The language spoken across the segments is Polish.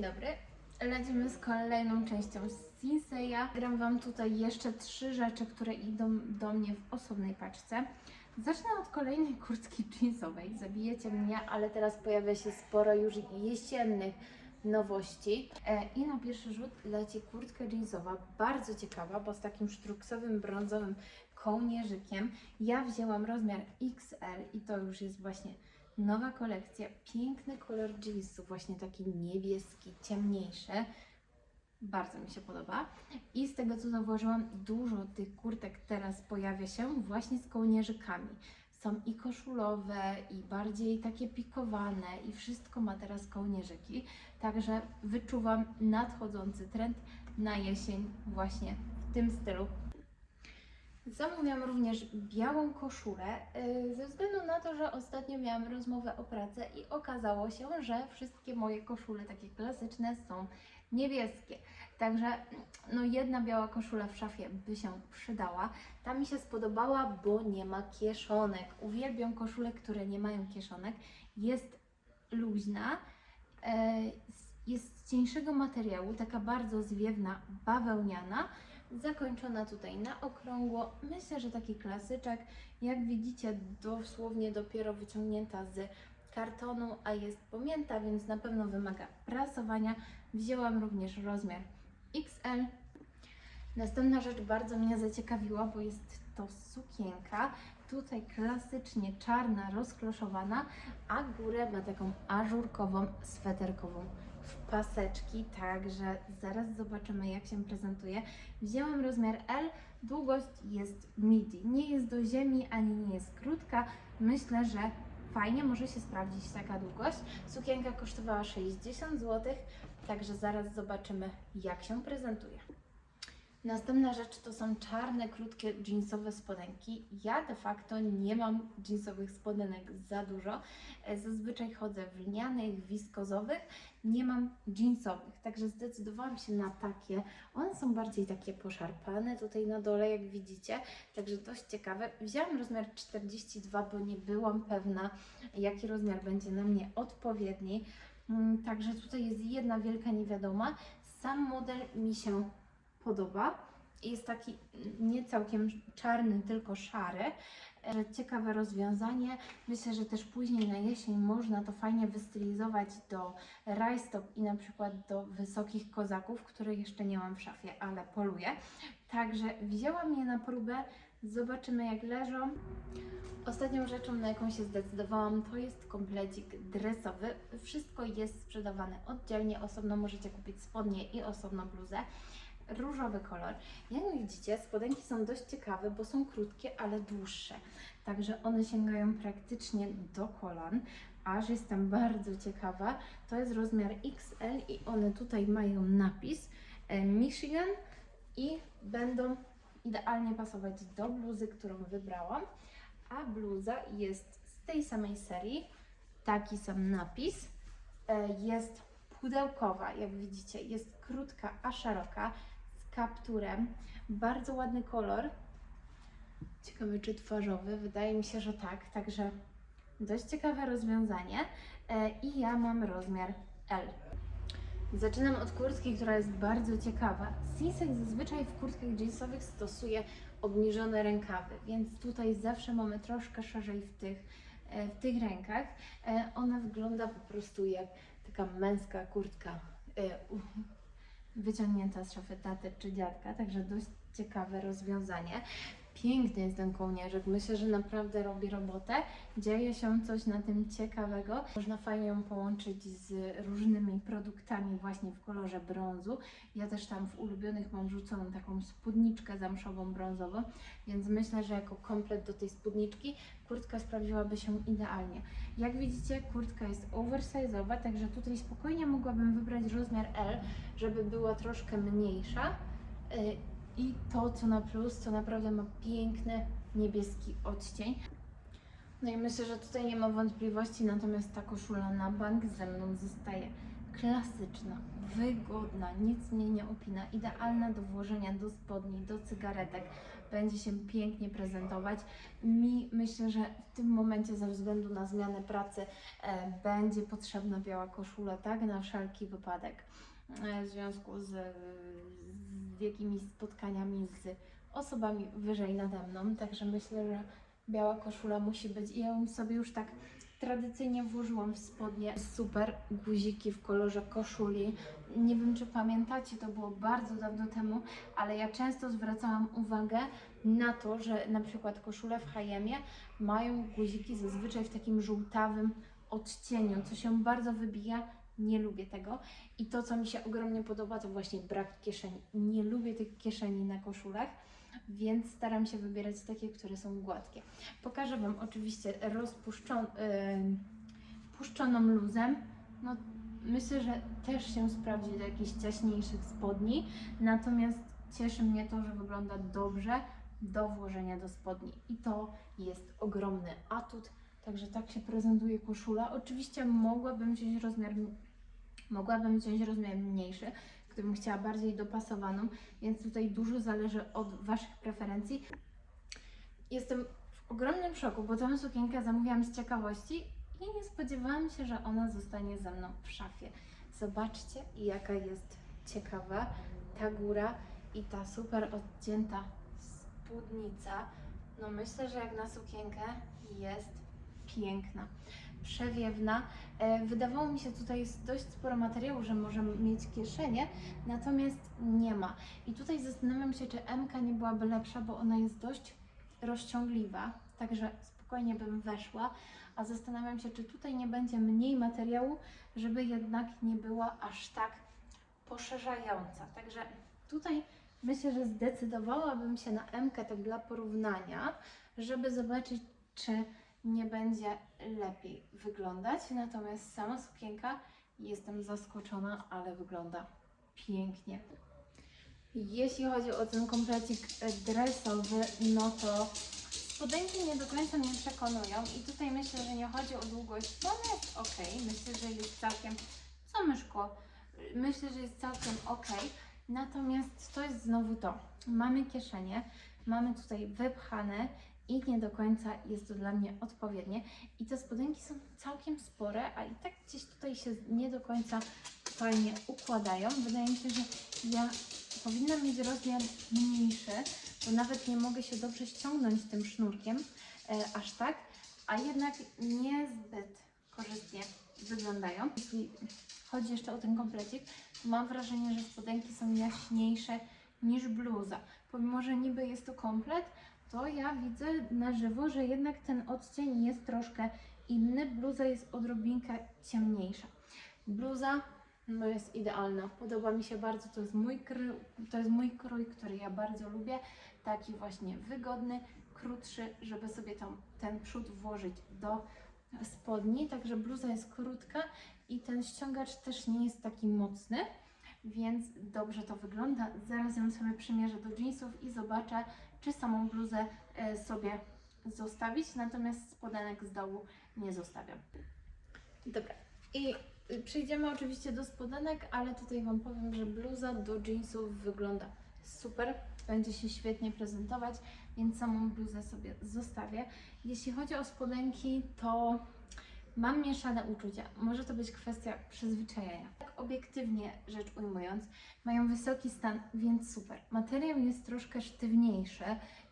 Dzień dobry. Lecimy z kolejną częścią Sinseya. Gram Wam tutaj jeszcze trzy rzeczy, które idą do mnie w osobnej paczce. Zacznę od kolejnej kurtki jeansowej. Zabijecie mnie, ale teraz pojawia się sporo już jesiennych nowości. E, I na pierwszy rzut leci kurtka jeansowa, bardzo ciekawa, bo z takim sztruksowym, brązowym kołnierzykiem. Ja wzięłam rozmiar XL i to już jest właśnie Nowa kolekcja, piękny kolor jeansu, właśnie taki niebieski, ciemniejszy. Bardzo mi się podoba. I z tego co zauważyłam, dużo tych kurtek teraz pojawia się właśnie z kołnierzykami. Są i koszulowe, i bardziej takie pikowane, i wszystko ma teraz kołnierzyki. Także wyczuwam nadchodzący trend na jesień właśnie w tym stylu Zamówiłam również białą koszulę, yy, ze względu na to, że ostatnio miałam rozmowę o pracę i okazało się, że wszystkie moje koszule, takie klasyczne, są niebieskie. Także no jedna biała koszula w szafie by się przydała. Ta mi się spodobała, bo nie ma kieszonek. Uwielbiam koszule, które nie mają kieszonek. Jest luźna, e, jest z cieńszego materiału, taka bardzo zwiewna, bawełniana zakończona tutaj na okrągło. Myślę, że taki klasyczek. Jak widzicie, dosłownie dopiero wyciągnięta z kartonu, a jest pomięta, więc na pewno wymaga prasowania. Wzięłam również rozmiar XL. Następna rzecz bardzo mnie zaciekawiła, bo jest to sukienka. Tutaj klasycznie czarna, rozkloszowana, a górę ma taką ażurkową, sweterkową w paseczki, także zaraz zobaczymy jak się prezentuje. Wzięłam rozmiar L, długość jest midi, nie jest do ziemi ani nie jest krótka. Myślę, że fajnie może się sprawdzić taka długość. Sukienka kosztowała 60 zł, także zaraz zobaczymy jak się prezentuje. Następna rzecz to są czarne, krótkie jeansowe spodenki. Ja de facto nie mam jeansowych spodenek za dużo. E, Zazwyczaj chodzę w lnianych, wiskozowych. Nie mam jeansowych, także zdecydowałam się na takie. One są bardziej takie poszarpane tutaj na dole, jak widzicie, także dość ciekawe. Wzięłam rozmiar 42, bo nie byłam pewna, jaki rozmiar będzie na mnie odpowiedni. Mm, Także tutaj jest jedna wielka niewiadoma. Sam model mi się podoba. Jest taki nie całkiem czarny, tylko szary. E, Ciekawe rozwiązanie. Myślę, że też później na jesień można to fajnie wystylizować do rajstop i na przykład do wysokich kozaków, które jeszcze nie mam w szafie, ale poluję. Także wzięłam je na próbę. Zobaczymy jak leżą. Ostatnią rzeczą, na jaką się zdecydowałam, to jest komplecik dresowy. Wszystko jest sprzedawane oddzielnie, osobno możecie kupić spodnie i osobno bluzę różowy kolor. Jak widzicie, spodenki są dość ciekawe, bo są krótkie, ale dłuższe. Także one sięgają praktycznie do kolan. Aż jestem bardzo ciekawa. To jest rozmiar XL i one tutaj mają napis e, Michigan i będą idealnie pasować do bluzy, którą wybrałam. A bluza jest z tej samej serii. Taki sam napis. E, Jest pudełkowa, jak widzicie, jest krótka, a szeroka, kapturem. Bardzo ładny kolor. Ciekawy, czy twarzowy. Wydaje mi się, że tak. Także dość ciekawe rozwiązanie. E, I ja mam rozmiar L. Zaczynam od kurtki, która jest bardzo ciekawa. Sisek zazwyczaj w kurtkach jeansowych stosuje obniżone rękawy, więc tutaj zawsze mamy troszkę szerzej w tych, e, w tych rękach. E, Ona wygląda po prostu jak taka męska kurtka wyciągnięta z szafy taty czy dziadka, także dość ciekawe rozwiązanie. Piękny jest ten kołnierzyk, myślę, że naprawdę robi robotę. Dzieje się coś na tym ciekawego. Można fajnie ją połączyć z różnymi produktami właśnie w kolorze brązu. Ja też tam w ulubionych mam rzuconą taką spódniczkę zamszową brązową, więc myślę, że jako komplet do tej spódniczki kurtka sprawdziłaby się idealnie. Jak widzicie, kurtka jest oversize'owa, także tutaj spokojnie mogłabym wybrać rozmiar L, żeby była troszkę mniejsza. I to, co na plus, to naprawdę ma piękny niebieski odcień. No i myślę, że tutaj nie ma wątpliwości, natomiast ta koszula na bank ze mną zostaje. klasyczna, wygodna, nic mnie nie opina, idealna do włożenia do spodni, do cygaretek. Będzie się pięknie prezentować. Mi myślę, że w tym momencie ze względu na zmianę pracy e, będzie potrzebna biała koszula, tak, na wszelki wypadek e, w związku z, z jakimiś spotkaniami z osobami wyżej nade mną. Także myślę, że biała koszula musi być. I ja ją sobie już tak tradycyjnie włożyłam w spodnie. Super guziki w kolorze koszuli. Nie wiem, czy pamiętacie, to było bardzo dawno temu, ale ja często zwracałam uwagę na to, że na przykład koszule w H&M mają guziki zazwyczaj w takim żółtawym odcieniu, co się bardzo wybija. Nie lubię tego. I to, co mi się ogromnie podoba, to właśnie brak kieszeni. Nie lubię tych kieszeni na koszulach, więc staram się wybierać takie, które są gładkie. Pokażę Wam oczywiście rozpuszczoną puszczoną luzem. No, myślę, że też się sprawdzi do jakichś ciaśniejszych spodni, natomiast cieszy mnie to, że wygląda dobrze do włożenia do spodni i to jest ogromny atut. Także tak się prezentuje koszula. Oczywiście mogłabym wziąć rozmiar, mogłabym wziąć rozmiar mniejszy, gdybym chciała bardziej dopasowaną, więc tutaj dużo zależy od Waszych preferencji. Jestem w ogromnym szoku, bo tę sukienkę zamówiłam z ciekawości i nie spodziewałam się, że ona zostanie ze mną w szafie. Zobaczcie, jaka jest ciekawa ta góra i ta super odcięta spódnica. No myślę, że jak na sukienkę jest piękna, przewiewna. E, Wydawało mi się tutaj jest dość sporo materiału, że może mieć kieszenie, natomiast nie ma. I tutaj zastanawiam się, czy MK nie byłaby lepsza, bo ona jest dość rozciągliwa, także spokojnie bym weszła, a zastanawiam się, czy tutaj nie będzie mniej materiału, żeby jednak nie była aż tak poszerzająca. Także tutaj myślę, że zdecydowałabym się na MK tak dla porównania, żeby zobaczyć, czy nie będzie lepiej wyglądać. Natomiast sama sukienka jestem zaskoczona, ale wygląda pięknie. Jeśli chodzi o ten komplecik dresowy, no to spodenki nie do końca mnie przekonują i tutaj myślę, że nie chodzi o długość, bo ona jest ok, myślę, że jest całkiem, co myszko, myślę, że jest całkiem ok, natomiast to jest znowu to, mamy kieszenie, mamy tutaj wypchane i nie do końca jest to dla mnie odpowiednie i te spodenki są całkiem spore, a i tak gdzieś tutaj się nie do końca fajnie układają, wydaje mi się, że ja powinna mieć rozmiar mniejszy, bo nawet nie mogę się dobrze ściągnąć tym sznurkiem e, aż tak, a jednak niezbyt korzystnie wyglądają. Jeśli chodzi jeszcze o ten komplecik, to mam wrażenie, że spodenki są jaśniejsze niż bluza. Pomimo, że niby jest to komplet, to ja widzę na żywo, że jednak ten odcień jest troszkę inny. Bluza jest odrobinkę ciemniejsza. Bluza no jest idealna. Podoba mi się bardzo. To jest mój, kry, to jest mój krój, który ja bardzo lubię. Taki właśnie wygodny, krótszy, żeby sobie tam, ten przód włożyć do spodni. Także bluza jest krótka i ten ściągacz też nie jest taki mocny, więc dobrze to wygląda. Zaraz ją sobie przymierzę do jeansów i zobaczę, czy samą bluzę e, sobie zostawić, natomiast spodenek z dołu nie zostawiam. Dobra. I y, przejdziemy oczywiście do spodenek, ale tutaj Wam powiem, że bluza do jeansów wygląda super, będzie się świetnie prezentować, więc samą bluzę sobie zostawię. Jeśli chodzi o spodenki, to mam mieszane uczucia. Może to być kwestia przyzwyczajenia. Tak obiektywnie rzecz ujmując, mają wysoki stan, więc super. Materiał jest troszkę sztywniejszy,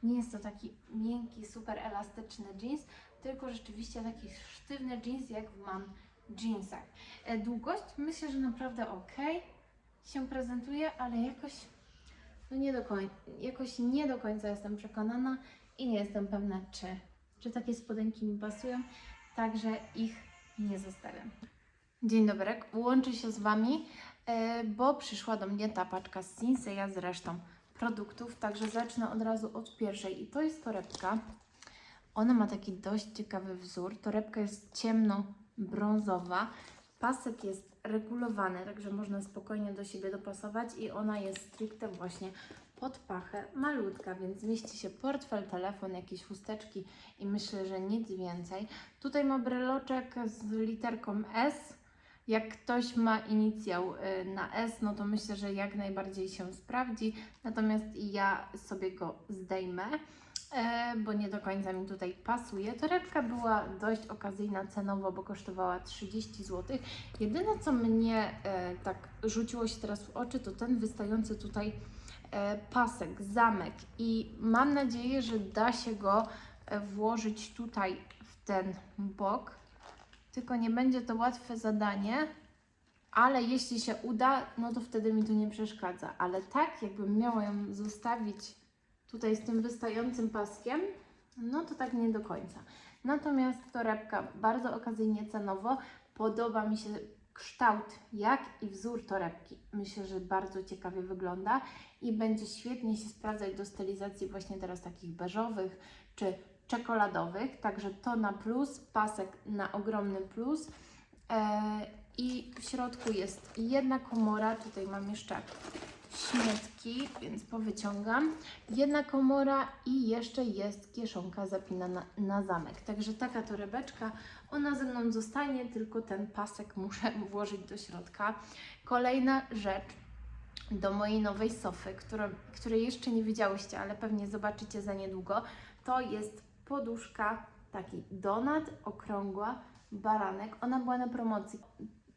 nie jest to taki miękki, super elastyczny jeans, tylko rzeczywiście taki sztywny jeans, jak mam w jeansach. E, Długość myślę, że naprawdę ok się prezentuje, ale jakoś, no nie do końca, jakoś nie do końca jestem przekonana i nie jestem pewna, czy, czy takie spodenki mi pasują, także ich nie zostawiam. Dzień dobry, łączę się z Wami, e, bo przyszła do mnie ta paczka z Sinseya z resztą produktów, także zacznę od razu od pierwszej i to jest torebka. Ona ma taki dość ciekawy wzór. Torebka jest ciemno-brązowa. Pasek jest regulowany, także można spokojnie do siebie dopasować i ona jest stricte właśnie pod pachę, malutka, więc zmieści się portfel, telefon, jakieś chusteczki i myślę, że nic więcej. Tutaj ma breloczek z literką S, Jak ktoś ma inicjał y, na S, no to myślę, że jak najbardziej się sprawdzi. Natomiast ja sobie go zdejmę, e, bo nie do końca mi tutaj pasuje. Torebka była dość okazyjna cenowo, bo kosztowała 30 zł. Jedyne, co mnie e, tak rzuciło się teraz w oczy, to ten wystający tutaj pasek, zamek. I mam nadzieję, że da się go e, włożyć tutaj w ten bok. Tylko nie będzie to łatwe zadanie, ale jeśli się uda, no to wtedy mi to nie przeszkadza. Ale tak, jakbym miała ją zostawić tutaj z tym wystającym paskiem, no to tak nie do końca. Natomiast torebka bardzo okazyjnie cenowo. Podoba mi się kształt, jak i wzór torebki. Myślę, że bardzo ciekawie wygląda i będzie świetnie się sprawdzać do stylizacji właśnie teraz takich beżowych czy czekoladowych. Także to na plus, pasek na ogromny plus. E, I w środku jest jedna komora. Tutaj mam jeszcze śmietki, więc powyciągam. Jedna komora i jeszcze jest kieszonka zapinana na zamek. Także taka torebeczka, ona ze mną zostanie, tylko ten pasek muszę włożyć do środka. Kolejna rzecz do mojej nowej sofy, którą, której jeszcze nie widziałyście, ale pewnie zobaczycie za niedługo, to jest poduszka taki donat, okrągła, baranek. Ona była na promocji.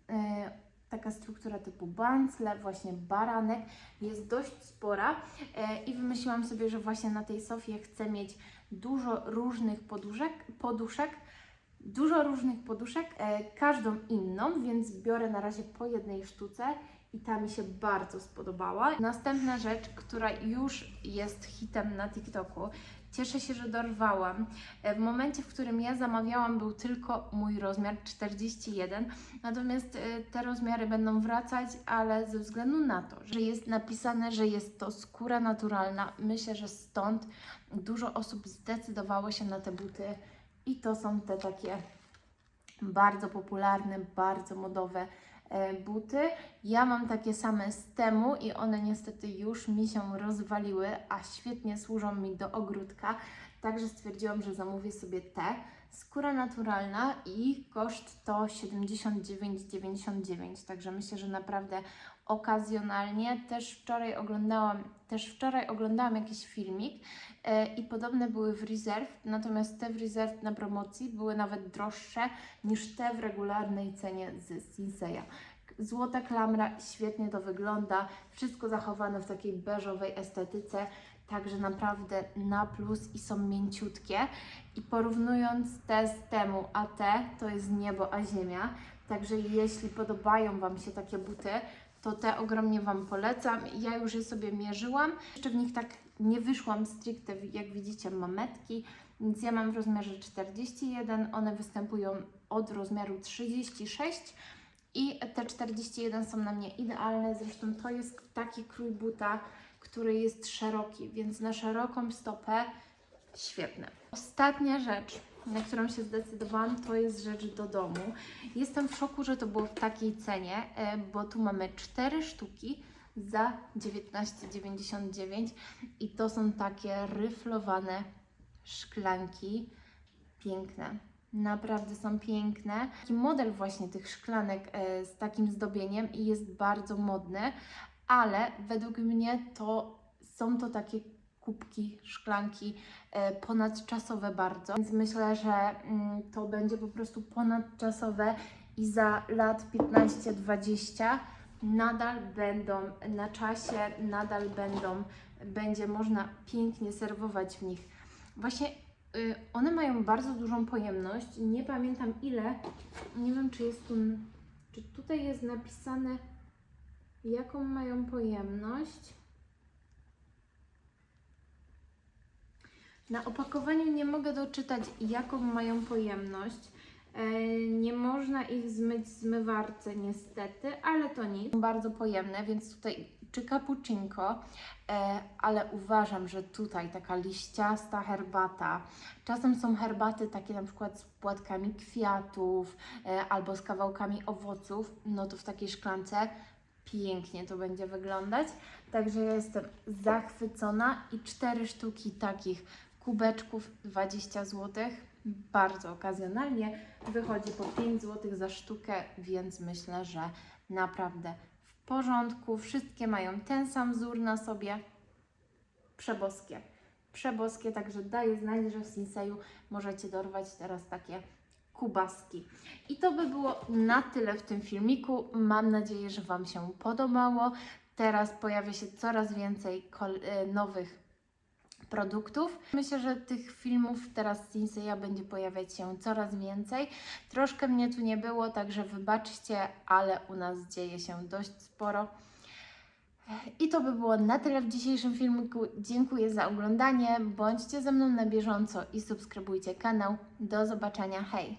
E, taka struktura typu bancle, właśnie baranek, jest dość spora e, i wymyśliłam sobie, że właśnie na tej sofie chcę mieć dużo różnych poduszek, poduszek dużo różnych poduszek, e, każdą inną, więc biorę na razie po jednej sztuce i ta mi się bardzo spodobała. Następna rzecz, która już jest hitem na TikToku, cieszę się, że dorwałam. E, W momencie, w którym ja zamawiałam, był tylko mój rozmiar 41, natomiast e, te rozmiary będą wracać, ale ze względu na to, że jest napisane, że jest to skóra naturalna, myślę, że stąd dużo osób zdecydowało się na te buty i to są te takie bardzo popularne, bardzo modowe buty. Ja mam takie same z temu i one niestety już mi się rozwaliły, a świetnie służą mi do ogródka. Także stwierdziłam, że zamówię sobie te. Skóra naturalna i koszt to 79,99. Także myślę, że naprawdę okazjonalnie. Też wczoraj oglądałam, też wczoraj oglądałam jakiś filmik e, i podobne były w Reserve, natomiast te w Reserve na promocji były nawet droższe niż te w regularnej cenie z Sinseya. Złota klamra, świetnie to wygląda, wszystko zachowane w takiej beżowej estetyce, także naprawdę na plus i są mięciutkie. I porównując te z temu, a te, to jest niebo a ziemia. Także jeśli podobają Wam się takie buty, to te ogromnie Wam polecam. Ja już je sobie mierzyłam. Jeszcze w nich tak nie wyszłam stricte, jak widzicie, mametki, więc ja mam w rozmiarze 41, one występują od rozmiaru 36 i te 41 są na mnie idealne. Zresztą to jest taki krój buta, który jest szeroki, więc na szeroką stopę świetne. Ostatnia rzecz, na którą się zdecydowałam, to jest rzecz do domu. Jestem w szoku, że to było w takiej cenie, e, bo tu mamy cztery sztuki za 19,99 i to są takie ryflowane szklanki. Piękne. Naprawdę są piękne. Taki model właśnie tych szklanek e, z takim zdobieniem jest bardzo modny, ale według mnie to są to takie kubki, szklanki e, ponadczasowe bardzo. Więc myślę, że mm, to będzie po prostu ponadczasowe i za lat 15-20 nadal będą na czasie, nadal będą, będzie można pięknie serwować w nich. Właśnie y, one mają bardzo dużą pojemność. Nie pamiętam ile. Nie wiem, czy jest tu, czy tutaj jest napisane, jaką mają pojemność. Na opakowaniu nie mogę doczytać, jaką mają pojemność. E, Nie można ich zmyć w zmywarce niestety, ale to nic. Są bardzo pojemne, więc tutaj czy cappuccinko, e, ale uważam, że tutaj taka liściasta herbata. Czasem są herbaty takie na przykład z płatkami kwiatów e, albo z kawałkami owoców, no to w takiej szklance pięknie to będzie wyglądać. Także ja jestem zachwycona i cztery sztuki takich kubeczków 20 zł. bardzo okazjonalnie. Wychodzi po 5 zł za sztukę, więc myślę, że naprawdę w porządku. Wszystkie mają ten sam wzór na sobie. Przeboskie. Przeboskie, także daję znać, że w Sinseju możecie dorwać teraz takie kubaski. I to by było na tyle w tym filmiku. Mam nadzieję, że Wam się podobało. Teraz pojawia się coraz więcej e, nowych produktów. Myślę, że tych filmów teraz z Sinseya będzie pojawiać się coraz więcej. Troszkę mnie tu nie było, także wybaczcie, ale u nas dzieje się dość sporo. I to by było na tyle w dzisiejszym filmiku. Dziękuję za oglądanie. Bądźcie ze mną na bieżąco i subskrybujcie kanał. Do zobaczenia. Hej!